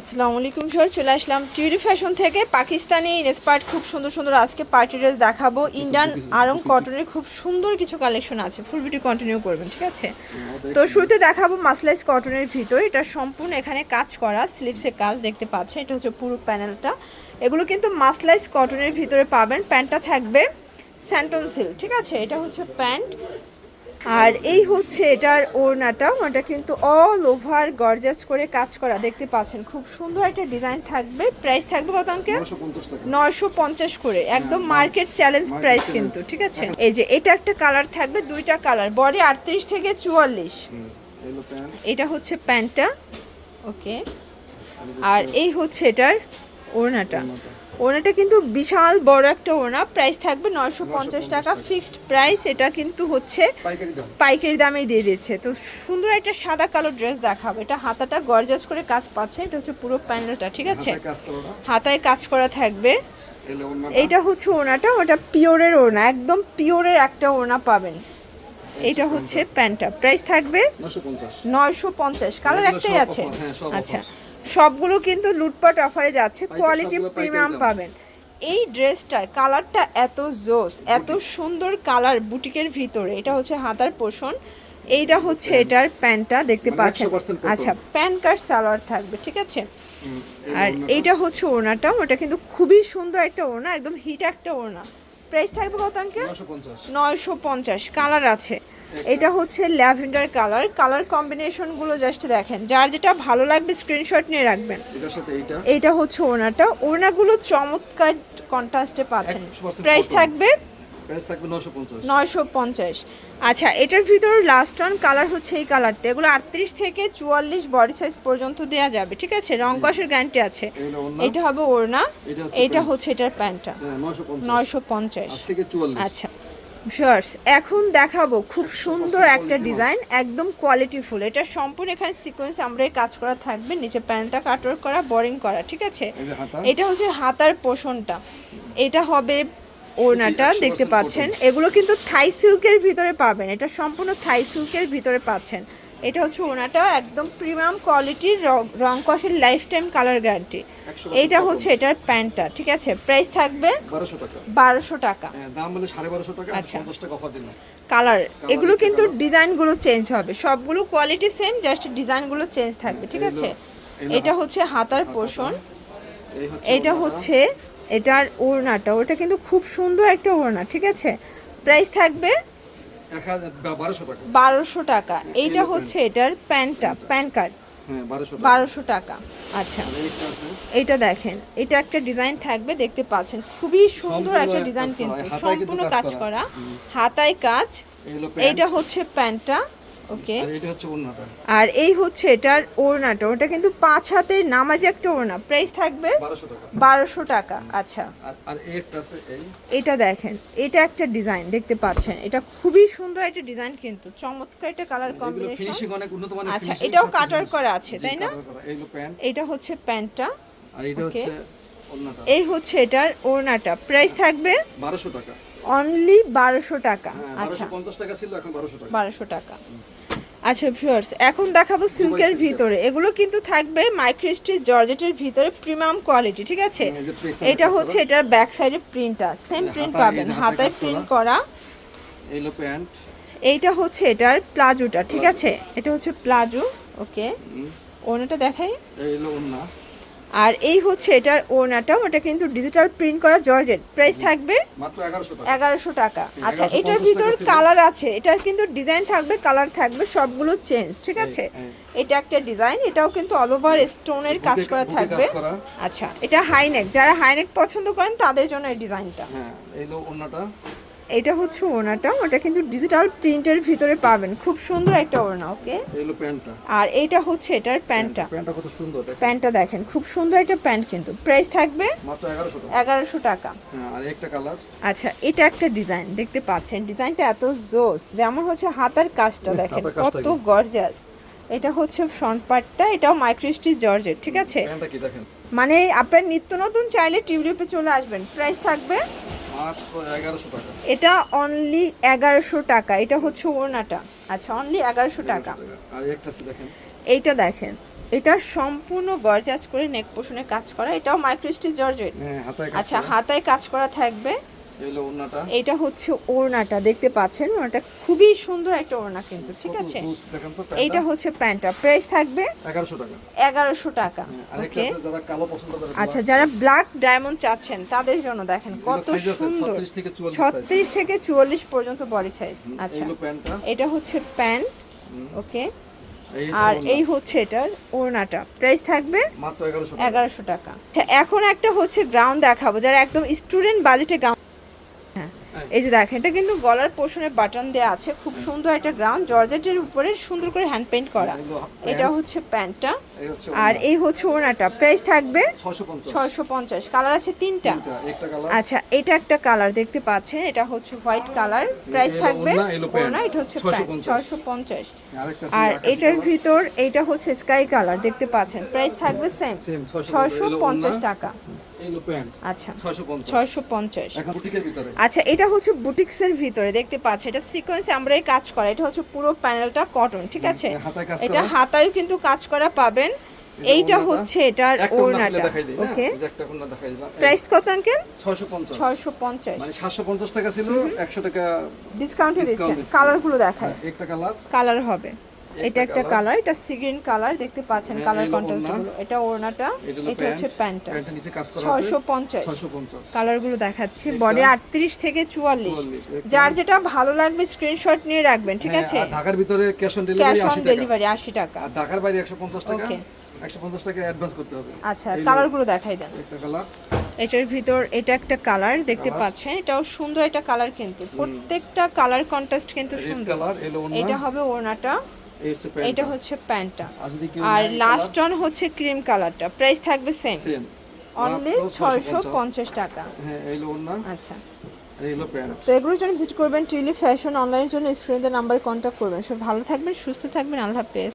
আসসালামু আলাইকুম স্যার চলে আসলাম টিউরি ফ্যাশন থেকে। পাকিস্তানি ইন্সপায়ার্ড খুব সুন্দর সুন্দর আজকে পার্টি ড্রেস দেখাবো। ইন্ডিয়ান আরং কটনের খুব সুন্দর কিছু কালেকশন আছে। ফুল বিউটি কন্টিনিউ করবেন ঠিক আছে? তো শুরুতে দেখাবো মাসলাইস কটনের ভিতর। এটা সম্পূর্ণ এখানে কাজ করা স্লিভসের কাজ দেখতে পাচ্ছেন। এটা হচ্ছে পুরো প্যানেলটা এগুলো কিন্তু মাসলাইস কটনের ভিতরে পাবেন। প্যান্টটা থাকবে স্যান্টন সিল ঠিক আছে? এটা হচ্ছে প্যান্ট আর এই হচ্ছে এটার ওড়নাটা ওটা কিন্তু অল ওভার গর্জাস করে কাজ করা। দেখতে পাচ্ছেন খুব সুন্দর একটা ডিজাইন থাকবে। প্রাইস থাকবে কত অঙ্কে নয়শো পঞ্চাশ করে। একদম মার্কেট চ্যালেঞ্জ প্রাইস কিন্তু। ঠিক আছে? এই যে এটা একটা কালার থাকবে দুইটা কালার বডি আটত্রিশ থেকে চুয়াল্লিশ। এটা হচ্ছে প্যান্টটা ওকে আর এই হচ্ছে এটার ওড়নাটা। ওড়নাটা কিন্তু বিশাল বড় একটা ওনা। প্রাইস থাকবে নয়শো পঞ্চাশ টাকা। ফিক্সড প্রাইস এটা কিন্তু হচ্ছে পাইকারি দাম। দিয়ে দিয়েছে। তো সুন্দর একটা সাদা কালো ড্রেস দেখাবো। এটা হাতাটা গর্জাস করে কাজ পাচ্ছে। এটা হচ্ছে পুরো প্যান্ডেলটা ঠিক আছে? হাতায় কাজ করা থাকবে। ওনাটা এইটা হচ্ছে ওনাটা ওটা পিওরের ওনা। একদম পিওরের একটা ওনা পাবেন। এটা হচ্ছে প্যান্টটা। প্রাইস থাকবে নয়শো পঞ্চাশ। কালার একটাই আছে। হ্যাঁ, আচ্ছা। সবগুলো কিন্তু লুটপাট অফারে যাচ্ছে কোয়ালিটি প্রিমিয়াম পাবেন। এই ড্রেসটার কালারটা এত জোস এত সুন্দর কালার বুটিকের ভিতরে এটা হচ্ছে হাতার পোষণ এইটা হচ্ছে এটার প্যান্টটা দেখতে মানে পাচ্ছেন? আচ্ছা প্যান্ট কার্ড সালোয়ার থাকবে ঠিক আছে? আর এইটা হচ্ছে ওড়নাটা ওটা কিন্তু খুবই সুন্দর একটা ওড়না একদম হিট একটা ওড়না। প্রাইস থাকবে কত আঙ্কে নয়শো পঞ্চাশ। কালার আছে। এটা হচ্ছে ল্যাভেন্ডার কালার। কালার কম্বিনেশনগুলো জাস্ট দেখেন। যার যেটা ভালো লাগবে স্ক্রিনশট নিয়ে রাখবেন। এটা হচ্ছে ওনাটা ওনাগুলো চমৎকার কন্ট্রাস্টে পাচ্ছেন। 100% প্রাইস থাকবে প্রাইস থাকবে নশো পঞ্চাশ। নয়শো পঞ্চাশ। আচ্ছা এটার ভিতর লাস্ট ওয়ান কালার হচ্ছে এই কালারটা এগুলো আটত্রিশ থেকে চুয়াল্লিশ বডি সাইজ পর্যন্ত দেওয়া যাবে ঠিক আছে? রং কষের গ্যারান্টি আছে। এটা হবে ওড়না এটা হচ্ছে এটার প্যান্টটা। হ্যাঁ নশো পঞ্চাশ। নয়শো পঞ্চাশ। আজ থেকে চুয়াল্লিশ। আচ্ছা শার্টস এখন দেখাবো খুব সুন্দর একটা ডিজাইন একদম কোয়ালিটিফুল এটা সম্পূর্ণ এখানে সিকোয়েন্স আমরা কাজ করা থাকবে নিচে প্যান্টটা কাটওয়ার্ক করা বোরিং করা ঠিক আছে? এটা হচ্ছে হাতার পোষণটা। এটা হবে ওড়নাটা 100% দেখতে পাচ্ছেন। এগুলো কিন্তু থাই সিল্কের ভিতরে পাবেন। এটা সম্পূর্ণ থাই সিল্কের ভিতরে পাচ্ছেন। এটা হচ্ছে ওনাটা একদম প্রিমিয়াম কোয়ালিটির রং কষের লাইফ টাইম কালার গ্যারান্টি 100% এইটা cotton। হচ্ছে এটার প্যান্টটা ঠিক আছে? প্রাইস থাকবে বারোশো টাকা। হ্যাঁ দাম বলে সাড়ে বারোশো টাকা আচ্ছা। কালার এগুলো কিন্তু ডিজাইনগুলো চেঞ্জ হবে। সবগুলো কোয়ালিটি সেম জাস্ট ডিজাইনগুলো চেঞ্জ থাকবে ঠিক আছে? এটা হচ্ছে হাতার পোষণ। এটা হচ্ছে এটার ওড়নাটা ওটা কিন্তু খুব সুন্দর একটা ওড়না ঠিক আছে? প্রাইস থাকবে বারোশো টাকা। এইটা হচ্ছে এটার প্যান্টটা প্যান কার্ড। হ্যাঁ বারোশো টাকা। আচ্ছা এইটা দেখেন এটা একটা ডিজাইন থাকবে দেখতে পাচ্ছেন। খুবই সুন্দর একটা ডিজাইন কিন্তু সম্পূর্ণ কাজ করা। হাতায় কাজ। এইটা হচ্ছে প্যান্টটা। ওকে। আর এটা হচ্ছে ওড়নাটা। আর এই হচ্ছে এটার ওড়নাটা। ওটা কিন্তু পাঁচ হাতের নামাজি একটা ওড়না। প্রাইস থাকবে বারোশো টাকা। আচ্ছা। আর আর একটা আছে এই? এটা দেখেন এটা একটা ডিজাইন দেখতে পাচ্ছেন। এটা খুবই সুন্দর একটা ডিজাইন কিন্তু চমৎকার একটা কালার কম্বিনেশন ফিনিশিং অনেক উন্নত মানের আচ্ছা এটাও কাটার করা আছে তাই না? এইগুলো প্যান্ট এটা হচ্ছে প্যান্টটা আর এটা হচ্ছে এই হচ্ছে এটার ওড়নাটা। প্রাইস থাকবে বারোশো টাকা। অনলি বারোশো টাকা। হ্যাঁ আচ্ছা। পঞ্চাশ টাকা ছিল এখন বারোশো টাকা। বারোশো টাকা। আচ্ছা ভিউয়ার্স এখন দেখাবো সিল্কের ভিতরে। এগুলো কিন্তু থাকবে মাইক্রোস্টিচ জর্জেটের ভিতরে প্রিমিয়াম কোয়ালিটি ঠিক আছে? এটা হচ্ছে এটার ব্যাক সাইডে প্রিন্টটা সেম প্রিন্ট পাবেন। হাতায় প্রিন্ট করা। এইগুলো প্যান্ট এইটা হচ্ছে এটার প্লাজোটা ঠিক আছে? এটা হচ্ছে প্লাজো ওকে? ওনাটা দেখাই। এইগুলো ওড়না। আর এই হচ্ছে এটার ওনাটা ওটা কিন্তু ডিজিটাল প্রিন্ট করা জর্জেট। প্রাইস থাকবে মাত্র এগারোশো টাকা। আচ্ছা এটার ভিতর কালার আছে। এটার কিন্তু ডিজাইন থাকবে কালার থাকবে সবগুলো চেঞ্জ ঠিক আছে? হ্যাঁ। এটা একটা ডিজাইন এটাও কিন্তু অল ওভার স্টোনের কাজ করা থাকবে। আচ্ছা এটা হাইনেক যারা হাইনেক পছন্দ করেন তাদের জন্য এই ডিজাইনটা হ্যাঁ এইগুলো ওড়নাটা। এটা হচ্ছে ওনাটা ওটা কিন্তু ডিজিটাল প্রিন্টের ভিতরে পাবেন। খুব সুন্দর একটা ওড়না ওকে আর এটা হচ্ছে এটার প্যান্টটা। প্যান্টটা কত সুন্দর। প্যান্টটা দেখেন খুব সুন্দর একটা প্যান্ট কিন্তু। প্রাইস থাকবে মাত্র এগারোশো টাকা। হ্যাঁ আর একটা কালার। আচ্ছা এটা একটা ডিজাইন দেখতে পাচ্ছেন? ডিজাইনটা এত জোস যেমন হচ্ছে হাতার কাজটা দেখেন কত কি? গর্জাস এটা হচ্ছে ফ্রন্ট পার্টটা এটাও মাইক্রোস্টিচ জর্জেট ঠিক আছে? প্যান্টটা কি দেখেন? মানে আপনার নিত্য নতুন চাইলে টিউলিপে চলে আসবেন। প্রাইস থাকবে এটা অনলি এগারোশো টাকা। এটা হচ্ছে ওড়নাটা। আচ্ছা অনলি এগারোশো টাকা। এইটা দেখেন। এটা সম্পূর্ণ গর্জাস করে নেক পোষণে কাজ করা। এটাও মাইক্রোস্টি জর্জেট। হ্যাঁ হাতায় কাজ আচ্ছা। হাতায় কাজ করা থাকবে। এটা হচ্ছে ওড়নাটা দেখতে পাচ্ছেন? ওড়নাটা খুবই সুন্দর একটা ওড়না কিন্তু ঠিক আছে? এইটা হচ্ছে প্যান্টটা। প্রাইস থাকবে এগারোশো টাকা। এগারোশো টাকা হ্যাঁ, ওকে করে আচ্ছা যারা ব্ল্যাক ডায়মন্ড চাচ্ছেন তাদের জন্য দেখেন কত সুন্দর। 36 থেকে 44 size। ছত্রিশ থেকে চুয়াল্লিশ পর্যন্ত বডি সাইজ আচ্ছা। এটা হচ্ছে প্যান্ট ওকে? আর এই হচ্ছে এটার ওড়নাটা। প্রাইস থাকবে এগারোশো টাকা। আচ্ছা, এখন একটা হচ্ছে গ্রাউন্ড দেখাবো যারা একদম স্টুডেন্ট বাজেটে গাউন হ্যাঁ এই যে দেখেন এটা কিন্তু গলার পোষণে বাটন দেওয়া আছে। খুব সুন্দর একটা গ্রাউন্ড জর্জেটের উপরে সুন্দর করে হ্যান্ড পেইন্ট করা। এটা হচ্ছে প্যান্টটা। আর এই হচ্ছে ওড়নাটা। প্রাইস থাকবে ছয়শো পঞ্চাশ। কালার আছে তিনটা। একটা কালার আচ্ছা এটা একটা কালার দেখতে পাচ্ছেন। এটা হচ্ছে হোয়াইট কালার প্রাইস থাকবে এলো এটা হচ্ছে 650 ছয়শো পঞ্চাশ। আর এটার ভিতর এটা হচ্ছে স্কাই কালার দেখতে পাচ্ছেন। প্রাইস থাকবে সেম Same, 650 ছয়শো পঞ্চাশ টাকা। আচ্ছা। ছয়শো পঞ্চাশ। ছয়শো পঞ্চাশ। এখন বুটিকের ভিতরে। আচ্ছা এটা হচ্ছে বুটিক্সের ভিতরে দেখতে পাচ্ছেন। এটা সিকোয়েন্স আমরা কাজ করা। এটা হচ্ছে পুরো প্যানেলটা কটন ঠিক আছে? এটা করা। হাতায় কিন্তু কাজ করা পাবেন। এইটা হচ্ছে এটার ওড়নাটা। হ্যাঁ? ওকে প্রাইস কত আঙ্কেল 650 ছয়শো পঞ্চাশ। মানে 750 টাকা ছিল 100 টাকা ডিসকাউন্টে দিচ্ছেন দিচ্ছি। কালারগুলো দেখায়। হ্যাঁ, একটা কালার কালার হবে। এটা একটা কালার এটা সিগ্রিন কালার দেখতে পাচ্ছেন হ্যাঁ, কালার হলো কন্ট্রাস্টগুলো। এটা ওড়নাটা এটা হচ্ছে প্যান্ট। প্যান্টটা। প্যান্টের নিচে কাজ করা আছে। ছয়শো পঞ্চাশ। 650 কালারগুলো দেখাচ্ছি। বডি আটত্রিশ থেকে চুয়াল্লিশ। 44 যার যেটা ভালো লাগবে স্ক্রিনশট নিয়ে রাখবেন ঠিক হ্যাঁ, আছে? ঢাকার ভিতরে cash on cash delivery on 80 টাকা। ডেলিভারি আশি টাকা। ঢাকার বাইরে 150 টাকা। Okay. 150 টাকা অ্যাডভান্স করতে হবে। আচ্ছা এই কালারগুলো দেখাই দেন। একটা কালার এটার ভিতর এটা একটা কালার দেখতে পাচ্ছেন? এটাও সুন্দর একটা কালার কিন্তু। প্রত্যেকটা কালার কন্ট্রাস্ট কিন্তু সুন্দর। কালার এটা হবে ওড়নাটা। এটা হচ্ছে প্যান্টটা। আর লাস্ট অন হচ্ছে ক্রিম কালারটা প্রাইস থাকবে সেম অনলি ছয়শো পঞ্চাশ। টাকা। হ্যাঁ আচ্ছা। তো এগুলোর জন্য ভিজিট করবেন টিলি ফ্যাশন অনলাইনের জন্য স্ক্রিনে নাম্বার কন্ট্যাক্ট করবেন। সব ভালো থাকবেন সুস্থ থাকবেন আল্লাহ হাফেজ।